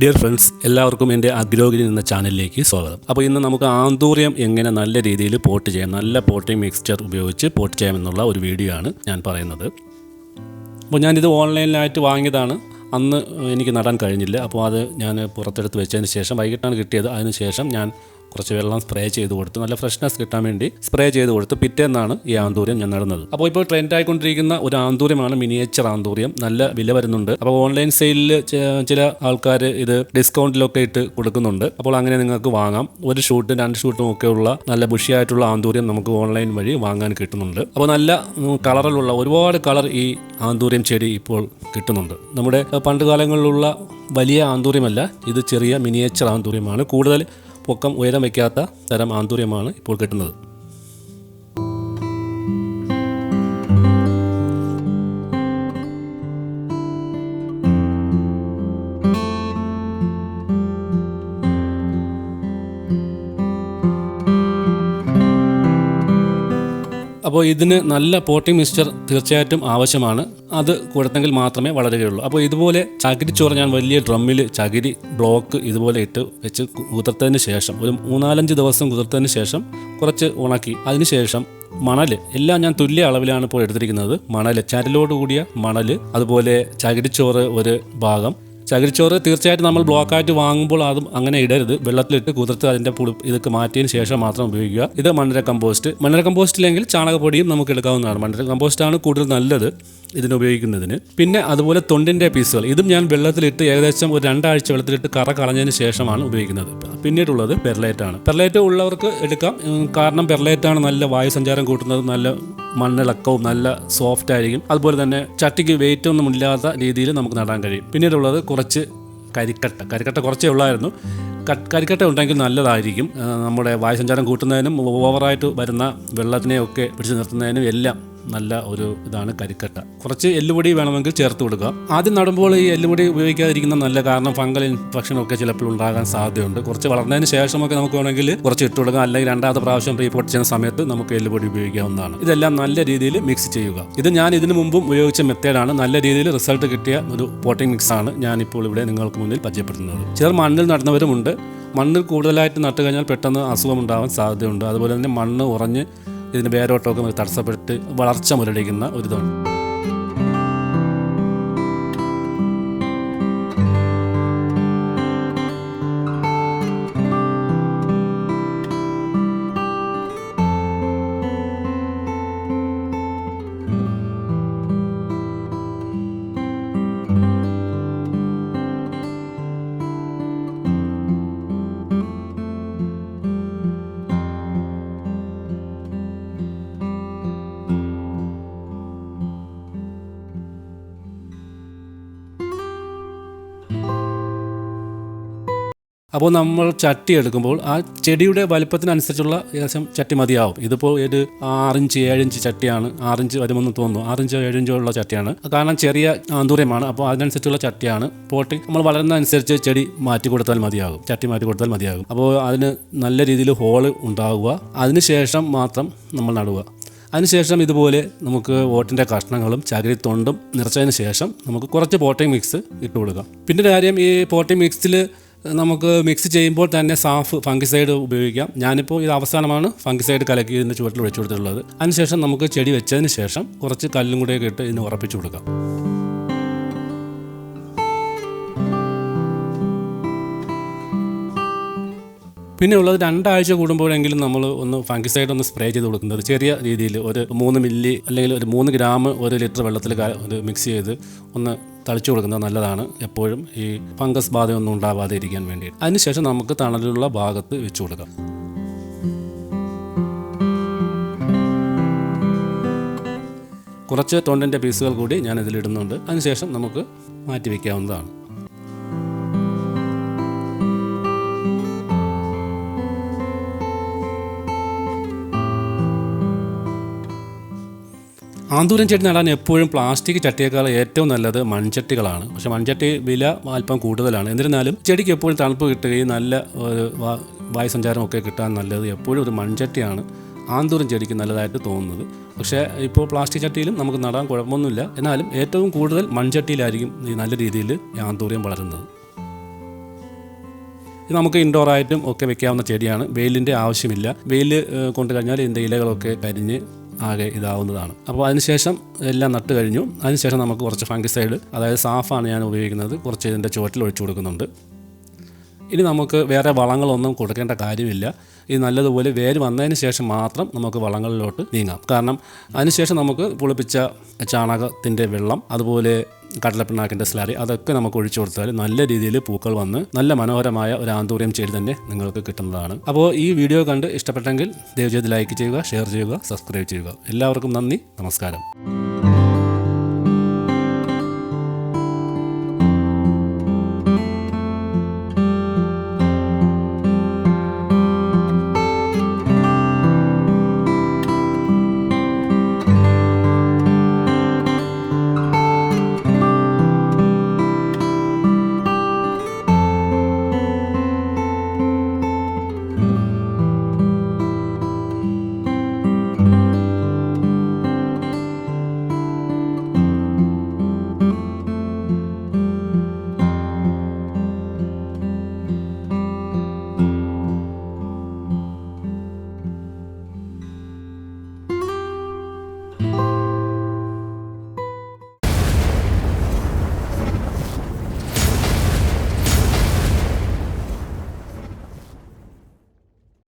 Dear friends എല്ലാവർക്കും എന്റെ അഗ്രോഗിരി എന്ന ചാനലിലേക്ക് സ്വാഗതം. അപ്പോൾ ഇന്ന് നമുക്ക് ആന്തൂര്യം എങ്ങനെ നല്ല രീതിയിൽ പോട്ട് ചെയ്യാം നല്ല പോട്ടിംഗ് മിക്സ്ചർ ഉപയോഗിച്ച് പോട്ട് ചെയ്യാമെന്നുള്ള ഒരു വീഡിയോ ആണ് ഞാൻ പറയുന്നത്. അപ്പോൾ ഞാനിത് ഓൺലൈനിലായിട്ട് വാങ്ങിയതാണ്. അന്ന് എനിക്ക് നടാൻ കഴിഞ്ഞില്ല. അപ്പോൾ അത് ഞാൻ പുറത്തെടുത്ത് വെച്ചതിന് ശേഷം വൈകിട്ടാണ് കിട്ടിയത്. അതിന് ശേഷം ഞാൻ കുറച്ച് വെള്ളം സ്പ്രേ ചെയ്ത് കൊടുത്ത്. നല്ല ഫ്രഷ്നെസ് കിട്ടാൻ വേണ്ടി സ്പ്രേ ചെയ്ത് കൊടുത്ത്. പിറ്റേന്നാണ് ഈ ആന്തൂര്യം ഞാൻ നടുന്നത്. അപ്പോൾ ഇപ്പോൾ ട്രെൻഡ് ആയിക്കൊണ്ടിരിക്കുന്ന ഒരു ആന്തൂര്യമാണ് മിനിയേച്ചർ ആന്തൂര്യം നല്ല വില വരുന്നുണ്ട്. അപ്പോൾ ഓൺലൈൻ സെയിലിൽ ചില ആൾക്കാർ ഇത് ഡിസ്കൗണ്ടിലൊക്കെ ഇട്ട് കൊടുക്കുന്നുണ്ട്. അപ്പോൾ അങ്ങനെ നിങ്ങൾക്ക് വാങ്ങാം. ഒരു ഷൂട്ടും രണ്ട് ഷൂട്ടും ഒക്കെ ഉള്ള നല്ല ബുഷിയായിട്ടുള്ള ആന്തൂര്യം നമുക്ക് ഓൺലൈൻ വഴി വാങ്ങാൻ കിട്ടുന്നുണ്ട്. അപ്പോൾ നല്ല കളറിലുള്ള ഒരുപാട് കളർ ഈ ആന്തൂര്യം ചെടി ഇപ്പോൾ കിട്ടുന്നുണ്ട്. നമ്മുടെ പണ്ട് കാലങ്ങളിലുള്ള വലിയ ആന്തൂര്യമല്ല ഇത് ചെറിയ മിനിയേച്ചർ ആന്തൂര്യമാണ് കൂടുതൽ പൊക്കം ഉയരം വയ്ക്കാത്ത തരം ആന്തൂര്യമാണ് ഇപ്പോൾ കിട്ടുന്നത്. അപ്പോൾ ഇതിന് നല്ല പോട്ടിംഗ് മിക്സ്ചർ തീർച്ചയായിട്ടും ആവശ്യമാണ്. അത് കൊടുത്തെങ്കിൽ മാത്രമേ വളരുകയുള്ളൂ. അപ്പോൾ ഇതുപോലെ ചകിരിച്ചോറ് ഞാൻ വലിയ ഡ്രമ്മിൽ ചകിരി ബ്ലോക്ക് ഇതുപോലെ ഇട്ട് വെച്ച് കുതിർത്തതിന് ശേഷം ഒരു മൂന്നാലഞ്ച് ദിവസം കുതിർത്തതിന് ശേഷം കുറച്ച് ഉണക്കി അതിന് ശേഷം മണൽ എല്ലാം ഞാൻ തുല്യ അളവിലാണ് ഇപ്പോൾ എടുത്തിരിക്കുന്നത്. മണൽ ചരലോട് കൂടിയ മണൽ അതുപോലെ ചകിരിച്ചോറ് ഒരു ഭാഗം ചകിരിച്ചോറ് തീർച്ചയായിട്ടും നമ്മൾ ബ്ലോക്കായിട്ട് വാങ്ങുമ്പോൾ അതും അങ്ങനെ ഇടരുത്. വെള്ളത്തിലിട്ട് കുതിർത്ത് അതിന്റെ പുളി ഇതൊക്കെ മാറ്റിയതിന് ശേഷം മാത്രം ഉപയോഗിക്കുക. ഇത് മണ്ണര കമ്പോസ്റ്റ്. മണ്ണര കമ്പോസ്റ്റ് ഇല്ലെങ്കിൽ ചാണകപ്പൊടിയും നമുക്ക് എടുക്കാവുന്നതാണ്. മണ്ണര കമ്പോസ്റ്റാണ് കൂടുതൽ നല്ലത് ഇതിന് ഉപയോഗിക്കുന്നതിന്. പിന്നെ അതുപോലെ തൊണ്ടിന്റെ പീസുകൾ. ഇതും ഞാൻ വെള്ളത്തിലിട്ട് ഏകദേശം ഒരു രണ്ടാഴ്ച വെള്ളത്തിലിട്ട് കറ കളഞ്ഞതിന് ശേഷമാണ് ഉപയോഗിക്കുന്നത്. പിന്നീടുള്ളത് പെർലേറ്റാണ്. പെർലൈറ്റ് ഉള്ളവർക്ക് എടുക്കാം. കാരണം പെർലേറ്റാണ് നല്ല വായുസഞ്ചാരം കൂട്ടുന്നത് നല്ല മണ്ണിളക്കവും നല്ല സോഫ്റ്റ് ആയിരിക്കും. അതുപോലെ തന്നെ ചട്ടിക്ക് വെയിറ്റ് ഒന്നും ഇല്ലാത്ത രീതിയിൽ നമുക്ക് നടാൻ കഴിയും. പിന്നീടുള്ളത് കുറച്ച് കരിക്കട്ട. കരിക്കട്ട കുറച്ചേ ഉള്ളായിരുന്നു. കരിക്കട്ട ഉണ്ടെങ്കിൽ നല്ലതായിരിക്കും. നമ്മുടെ വായുസഞ്ചാരം കൂട്ടുന്നതിനും ഓവറായിട്ട് വരുന്ന വെള്ളത്തിനെയൊക്കെ പിടിച്ചു നിർത്തുന്നതിനും എല്ലാം നല്ല ഒരു ഇതാണ് കരിക്കട്ട. കുറച്ച് എല്ലുപൊടി വേണമെങ്കിൽ ചേർത്ത് കൊടുക്കുക ആദ്യം നടുമ്പോൾ ഈ എല്ലുപൊടി ഉപയോഗിക്കാതിരിക്കുന്ന നല്ല കാരണം ഫംഗൽ ഇൻഫെക്ഷൻ ഒക്കെ ചിലപ്പോൾ ഉണ്ടാകാൻ സാധ്യതയുണ്ട്. കുറച്ച് വളർന്നതിന് ശേഷമൊക്കെ നമുക്ക് വേണമെങ്കിൽ കുറച്ച് ഇട്ട് കൊടുക്കുക അല്ലെങ്കിൽ രണ്ടാമത്തെ പ്രാവശ്യം റീപോർട്ട് ചെയ്യുന്ന സമയത്ത് നമുക്ക് എല്ലുപൊടി ഉപയോഗിക്കാവുന്നതാണ്. ഇതെല്ലാം നല്ല രീതിയിൽ മിക്സ് ചെയ്യുക. ഇത് ഞാൻ ഇതിനു മുമ്പും ഉപയോഗിച്ച മെത്തേഡാണ് നല്ല രീതിയിൽ റിസൾട്ട് കിട്ടിയ ഒരു പോട്ടിംഗ് മിക്സ് ആണ് ഞാനിപ്പോൾ ഇവിടെ നിങ്ങൾക്ക് മുന്നിൽ പരിചയപ്പെടുത്തുന്നത്. ചിലർ മണ്ണിൽ നടന്നവരുമുണ്ട്. മണ്ണിൽ കൂടുതലായിട്ട് നട്ടുകഴിഞ്ഞാൽ പെട്ടെന്ന് അസുഖം ഉണ്ടാവാൻ സാധ്യതയുണ്ട്. അതുപോലെ തന്നെ മണ്ണ് ഉറഞ്ഞ് ഇതിന് വേരോട്ടമൊക്കെ തടസ്സപ്പെട്ട് വളർച്ച മുരടിക്കുന്ന ഒരിതുണ്ട്. അപ്പോൾ നമ്മൾ ചട്ടി എടുക്കുമ്പോൾ ആ ചെടിയുടെ വലിപ്പത്തിനനുസരിച്ചുള്ള ഏകദേശം ചട്ടി മതിയാവും. ഇതിപ്പോൾ ഒരു ആറിഞ്ച് ഏഴിഞ്ച് ചട്ടിയാണ്. ആറിഞ്ച് വരുമെന്ന് തോന്നുന്നു. ആറിഞ്ചോ ഏഴിഞ്ചോ ഉള്ള ചട്ടിയാണ്. കാരണം ചെറിയ ആന്തൂര്യമാണ് അപ്പോൾ അതിനനുസരിച്ചുള്ള ചട്ടിയാണ്. പോട്ടി നമ്മൾ വളരുന്നതനുസരിച്ച് ചെടി മാറ്റി കൊടുത്താൽ മതിയാകും. ചട്ടി മാറ്റി കൊടുത്താൽ മതിയാകും. അപ്പോൾ അതിന് നല്ല രീതിയിൽ ഹോൾ ഉണ്ടാവുക. അതിനുശേഷം മാത്രം നമ്മൾ നടുക. അതിനുശേഷം ഇതുപോലെ നമുക്ക് ഓട്ടിന്റെ കഷ്ണങ്ങളും ചകിരിത്തൊണ്ടും നിറച്ചതിന് ശേഷം നമുക്ക് കുറച്ച് പോട്ടിംഗ് മിക്സ് ഇട്ട് കൊടുക്കാം. പിന്നെ കാര്യം ഈ പോട്ടിംഗ് മിക്സിൽ നമുക്ക് മിക്സ് ചെയ്യുമ്പോൾ തന്നെ സാഫ് ഫംഗിസൈഡ് ഉപയോഗിക്കാം. ഞാനിപ്പോൾ ഇത് അവസാനമാണ് ഫംഗിസൈഡ് കലക്കി ഇതിന്റെ ചുവട്ടിൽ ഒഴിച്ചു കൊടുത്തിട്ടുള്ളത്. അതിനുശേഷം നമുക്ക് ചെടി വെച്ചതിന് ശേഷം കുറച്ച് കല്ലും കൂടെയൊക്കെ ഇട്ട് ഇതിന് ഉറപ്പിച്ചു കൊടുക്കാം. പിന്നെ ഉള്ളത് രണ്ടാഴ്ച കൂടുമ്പോഴെങ്കിലും നമ്മൾ ഒന്ന് ഫംഗിസൈഡ് ഒന്ന് സ്പ്രേ ചെയ്ത് കൊടുക്കുന്നത്. ചെറിയ രീതിയിൽ ഒരു മൂന്ന് മില്ലി അല്ലെങ്കിൽ ഒരു മൂന്ന് ഗ്രാം ഒരു ലിറ്റർ വെള്ളത്തിൽ ഒരു മിക്സ് ചെയ്ത് ഒന്ന് തളിച്ചു കൊടുക്കുന്നത് നല്ലതാണ്. എപ്പോഴും ഈ ഫംഗസ് ബാധയൊന്നും ഉണ്ടാവാതെ ഇരിക്കാൻ വേണ്ടി അതിനുശേഷം നമുക്ക് തണലുള്ള ഭാഗത്ത് വെച്ചു കൊടുക്കാം. കുറച്ച് തൊണ്ടിന്റെ പീസുകൾ കൂടി ഞാൻ ഇതിലിടുന്നുണ്ട്. അതിനുശേഷം നമുക്ക് മാറ്റി വയ്ക്കാവുന്നതാണ് ആന്തൂരം ചെടി നടാൻ എപ്പോഴും പ്ലാസ്റ്റിക് ചട്ടിയേക്കാൾ ഏറ്റവും നല്ലത് മൺചട്ടികളാണ്. പക്ഷെ മൺചട്ടി വില അല്പം കൂടുതലാണ്. എന്നിരുന്നാലും ചെടിക്ക് എപ്പോഴും തണുപ്പ് കിട്ടുകയും നല്ല ഒരു വായുസഞ്ചാരമൊക്കെ കിട്ടാൻ നല്ലത് എപ്പോഴും ഒരു മൺചട്ടിയാണ് ആന്തൂരം ചെടിക്ക് നല്ലതായിട്ട് തോന്നുന്നത്. പക്ഷേ ഇപ്പോൾ പ്ലാസ്റ്റിക് ചട്ടിയിലും നമുക്ക് നടാൻ കുഴപ്പമൊന്നുമില്ല. എന്നാലും ഏറ്റവും കൂടുതൽ മൺചട്ടിയിലായിരിക്കും ഈ നല്ല രീതിയിൽ ഈ ആന്തൂര്യം വളരുന്നത്. ഇത് നമുക്ക് ഇൻഡോർ ആയിട്ടും ഒക്കെ വെക്കാവുന്ന ചെടിയാണ്. വെയിലിന്റെ ആവശ്യമില്ല. വെയിൽ കൊണ്ടു കഴിഞ്ഞാൽ ഇതിന്റെ ഇലകളൊക്കെ കരിഞ്ഞ് ആകെ ഇതാവുന്നതാണ്. അപ്പോൾ അതിനുശേഷം എല്ലാം നട്ട് കഴിഞ്ഞു. അതിനുശേഷം നമുക്ക് കുറച്ച് ഫംഗിസൈഡ് അതായത് സാഫാണ് ഞാൻ ഉപയോഗിക്കുന്നത് കുറച്ച് ഇതിന്റെ ചുവട്ടിൽ ഒഴിച്ചു കൊടുക്കുന്നുണ്ട്. ഇനി നമുക്ക് വേറെ വളങ്ങളൊന്നും കൊടുക്കേണ്ട കാര്യമില്ല. ഇത് നല്ലതുപോലെ വേര് വന്നതിന് ശേഷം മാത്രം നമുക്ക് വളങ്ങളിലോട്ട് നീങ്ങാം. കാരണം അതിനുശേഷം നമുക്ക് പുളിപ്പിച്ച ചാണകത്തിന്റെ വെള്ളം അതുപോലെ കടലപ്പിണ്ണാക്കിന്റെ സ്ലാറി അതൊക്കെ നമുക്ക് ഒഴിച്ചു കൊടുത്താൽ നല്ല രീതിയിൽ പൂക്കൾ വന്ന് നല്ല മനോഹരമായ ഒരു ആന്തൂര്യം ചെടി തന്നെ നിങ്ങൾക്ക് കിട്ടുന്നതാണ്. അപ്പോൾ ഈ വീഡിയോ കണ്ട് ഇഷ്ടപ്പെട്ടെങ്കിൽ ദയവ് ചെയ്ത് ലൈക്ക് ചെയ്യുക ഷെയർ ചെയ്യുക സബ്സ്ക്രൈബ് ചെയ്യുക. എല്ലാവർക്കും നന്ദി നമസ്കാരം.